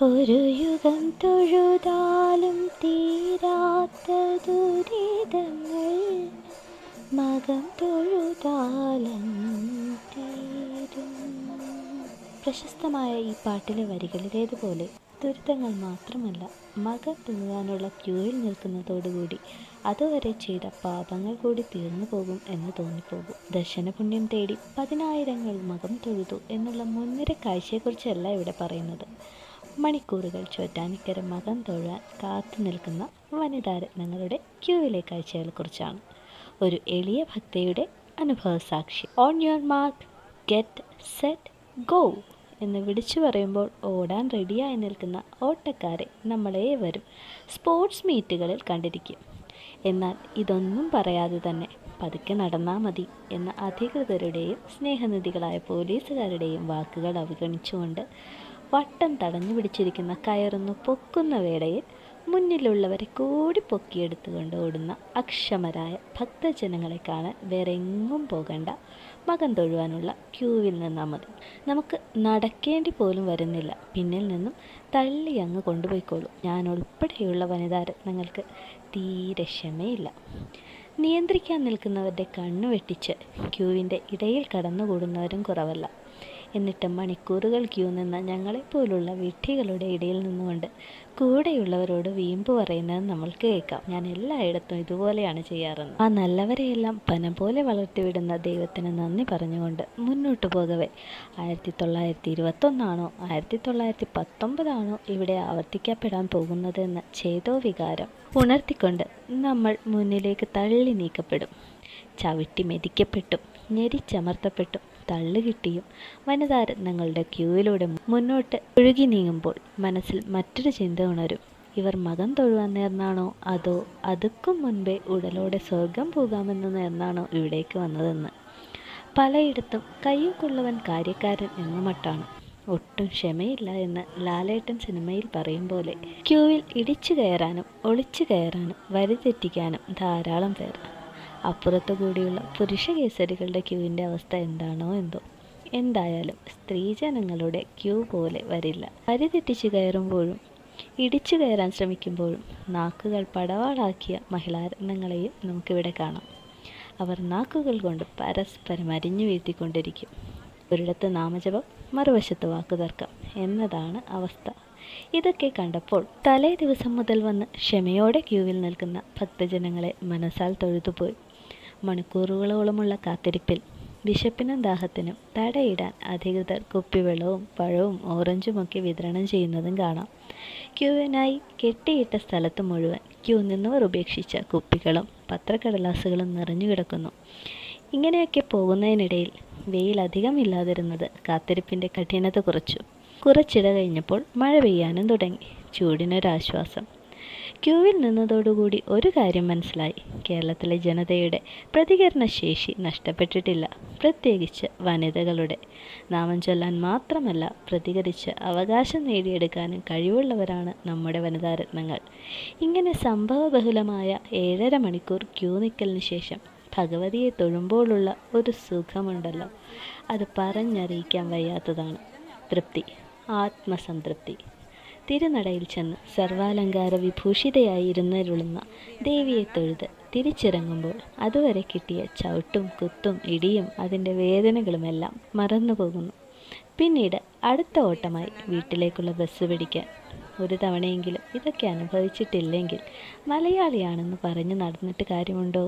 ഒരു യുഗം തൊഴുതാലും തീരാത്ത ദുരിതങ്ങൾ മകം തൊഴുതാലും പ്രശസ്തമായ ഈ പാട്ടിലെ വരികളിലേതുപോലെ ദുരിതങ്ങൾ മാത്രമല്ല മകം തിന്നുവാനുള്ള ക്യൂവിൽ നിൽക്കുന്നതോടുകൂടി അതുവരെ ചെയ്ത പാപങ്ങൾ കൂടി തീർന്നു പോകും എന്ന് തോന്നിപ്പോകും. ദർശനപുണ്യം തേടി പതിനായിരങ്ങൾ മകം തൊഴുതു എന്നുള്ള മുൻനിര കാഴ്ചയെക്കുറിച്ചല്ല ഇവിടെ പറയുന്നത്. മണിക്കൂറുകൾ ചോറ്റാനിക്കര മകം തൊഴാൻ കാത്തു നിൽക്കുന്ന വനിതാരത്നങ്ങളുടെ ക്യൂവിലെ കാഴ്ചകളെക്കുറിച്ചാണ്. ഒരു എളിയ ഭക്തയുടെ അനുഭവ സാക്ഷി on your mark get set go എന്ന് വിളിച്ചു പറയുമ്പോൾ ഓടാൻ റെഡിയായി നിൽക്കുന്ന ഓട്ടക്കാരെ നമ്മളേവരും സ്പോർട്സ് മീറ്റുകളിൽ കണ്ടിരിക്കും. എന്നാൽ ഇതൊന്നും പറയാതെ തന്നെ പതുക്കെ നടന്നാൽ മതി എന്ന അധികൃതരുടെയും സ്നേഹനിധികളായ പോലീസുകാരുടെയും വാക്കുകൾ അവഗണിച്ചുകൊണ്ട് വട്ടം തടഞ്ഞു പിടിച്ചിരിക്കുന്ന കയറൊന്നു പൊക്കുന്ന വേളയിൽ മുന്നിലുള്ളവരെ കൂടി പൊക്കിയെടുത്തുകൊണ്ട് ഓടുന്ന അക്ഷമരായ ഭക്തജനങ്ങളെ കാണാൻ വേറെ എങ്ങും പോകണ്ട. മകം തൊഴുവാനുള്ള ക്യൂവിൽ നിന്നാൽ മതി. നമുക്ക് നടക്കേണ്ടി പോലും വരുന്നില്ല. പിന്നിൽ നിന്നും തള്ളി അങ്ങ് കൊണ്ടുപോയിക്കോളൂ. ഞാൻ ഉൾപ്പെടെയുള്ള വനിതാരത്നങ്ങൾക്ക് തീരെ ക്ഷമയില്ല. നിയന്ത്രിക്കാൻ നിൽക്കുന്നവരുടെ കണ്ണു വെട്ടിച്ച് ക്യൂവിന്റെ ഇടയിൽ കടന്നുകൂടുന്നവരും കുറവല്ല. എന്നിട്ട് മണിക്കൂറുകൾ ക്യൂ നിന്ന ഞങ്ങളെപ്പോലുള്ള വിഡ്ഢികളുടെ ഇടയിൽ നിന്നുകൊണ്ട് കൂടെയുള്ളവരോട് വീമ്പ് പറയുന്നത് നമ്മൾ കേൾക്കാം. ഞാൻ എല്ലായിടത്തും ഇതുപോലെയാണ് ചെയ്യാറുള്ളത്. ആ നല്ലവരെയെല്ലാം പനം പോലെ വളർത്തിവിടുന്ന ദൈവത്തിന് നന്ദി പറഞ്ഞുകൊണ്ട് മുന്നോട്ട് പോകവേ. ആയിരത്തി തൊള്ളായിരത്തി ഇരുപത്തൊന്നാണോ ആയിരത്തി തൊള്ളായിരത്തി പത്തൊമ്പതാണോ ഇവിടെ ആവർത്തിക്കപ്പെടാൻ പോകുന്നതെന്ന ചേതോ വികാരം ഉണർത്തിക്കൊണ്ട് നമ്മൾ മുന്നിലേക്ക് തള്ളി നീക്കപ്പെടും. ചവിട്ടി മെതിക്കപ്പെട്ടും ഞെരിച്ചമർത്തപ്പെട്ടും തള്ളുകിട്ടിയും വനിതാരത്നങ്ങളുടെ ക്യൂവിലൂടെ മുന്നോട്ട് ഒഴുകി നീങ്ങുമ്പോൾ മനസ്സിൽ മറ്റൊരു ചിന്ത ഉണരും. ഇവർ മകം തൊഴുവാൻ നേർന്നാണോ? അതോ അതുക്കും മുൻപേ ഉടലോടെ സ്വർഗം പോകാമെന്ന് നേർന്നാണോ ഇവിടേക്ക് വന്നതെന്ന്? പലയിടത്തും കയ്യൊക്കൊള്ളവൻ കാര്യക്കാരൻ എന്ന മട്ടാണ്. ഒട്ടും ക്ഷമയില്ല എന്ന് ലാലേട്ടൻ സിനിമയിൽ പറയും പോലെ. ക്യൂവിൽ ഇടിച്ചു കയറാനും ഒളിച്ചു കയറാനും വരിതെറ്റിക്കാനും ധാരാളം പേർ. അപ്പുറത്തു കൂടിയുള്ള പുരുഷ കേസരികളുടെ ക്യൂവിന്റെ അവസ്ഥ എന്താണോ എന്തോ. എന്തായാലും സ്ത്രീജനങ്ങളുടെ ക്യൂ പോലെ വരില്ല. വരി തെറ്റിച്ച് കയറുമ്പോഴും ഇടിച്ചു കയറാൻ ശ്രമിക്കുമ്പോഴും നാക്കുകൾ പടവാളാക്കിയ മഹിളാരത്നങ്ങളെയും നമുക്കിവിടെ കാണാം. അവർ നാക്കുകൾ കൊണ്ട് പരസ്പരം അരിഞ്ഞു വീഴ്ത്തിക്കൊണ്ടിരിക്കും. ഒരിടത്ത് നാമജപം മറുവശത്ത് വാക്കുതർക്കം എന്നതാണ് അവസ്ഥ. ഇതൊക്കെ കണ്ടപ്പോൾ തലേ ദിവസം മുതൽ വന്ന് ക്ഷമയോടെ ക്യൂവിൽ നിൽക്കുന്ന ഭക്തജനങ്ങളെ മനസ്സാൽ തൊഴുതുപോയി. മണിക്കൂറുകളോളമുള്ള കാത്തിരിപ്പിൽ വിശപ്പിനും ദാഹത്തിനും തടയിടാൻ അധികൃതർ കുപ്പിവെള്ളവും പഴവും ഓറഞ്ചുമൊക്കെ വിതരണം ചെയ്യുന്നതും കാണാം. ക്യൂവിനായി കെട്ടിയിട്ട സ്ഥലത്ത് മുഴുവൻ ക്യൂ നിന്നവർ ഉപേക്ഷിച്ച കുപ്പികളും പത്രക്കടലാസുകളും നിറഞ്ഞു കിടക്കുന്നു. ഇങ്ങനെയൊക്കെ പോകുന്നതിനിടയിൽ വെയിൽ അധികം ഇല്ലാതിരുന്നത് കാത്തിരിപ്പിന്റെ കഠിനത കുറച്ചു. കുറച്ചിട കഴിഞ്ഞപ്പോൾ മഴ പെയ്യാനും തുടങ്ങി. ചൂടിനൊരാശ്വാസം. ക്യൂവിൽ നിന്നതോടുകൂടി ഒരു കാര്യം മനസ്സിലായി. കേരളത്തിലെ ജനതയുടെ പ്രതികരണശേഷി നഷ്ടപ്പെട്ടിട്ടില്ല. പ്രത്യേകിച്ച് വനിതകളുടെ. നാമം ചൊല്ലാൻ മാത്രമല്ല പ്രതികരിച്ച് അവകാശം നേടിയെടുക്കാനും കഴിവുള്ളവരാണ് നമ്മുടെ വനിതാരത്നങ്ങൾ ഇങ്ങനെ സംഭവബഹുലമായ ഏഴര മണിക്കൂർ ക്യൂ നിൽക്കലിന് ശേഷം ഭഗവതിയെ തൊഴുമ്പോഴുള്ള ഒരു സുഖമുണ്ടല്ലോ. അത് പറഞ്ഞറിയിക്കാൻ വയ്യാത്തതാണ്. തൃപ്തി. ആത്മസംതൃപ്തി. തിരുനടയിൽ ചെന്ന് സർവാലങ്കാര വിഭൂഷിതയായിരുന്നരുളുന്ന ദേവിയെ തൊഴുത് തിരിച്ചിറങ്ങുമ്പോൾ അതുവരെ കിട്ടിയ ചവിട്ടും കുത്തും ഇടിയും അതിന്റെ വേദനകളുമെല്ലാം മറന്നുപോകുന്നു. പിന്നീട് അടുത്ത ഓട്ടമായി വീട്ടിലേക്കുള്ള ബസ് പിടിക്കാൻ. ഒരു തവണയെങ്കിലും ഇതൊക്കെ അനുഭവിച്ചിട്ടില്ലെങ്കിൽ മലയാളിയാണെന്ന് പറഞ്ഞു നടന്നിട്ട് കാര്യമുണ്ടോ?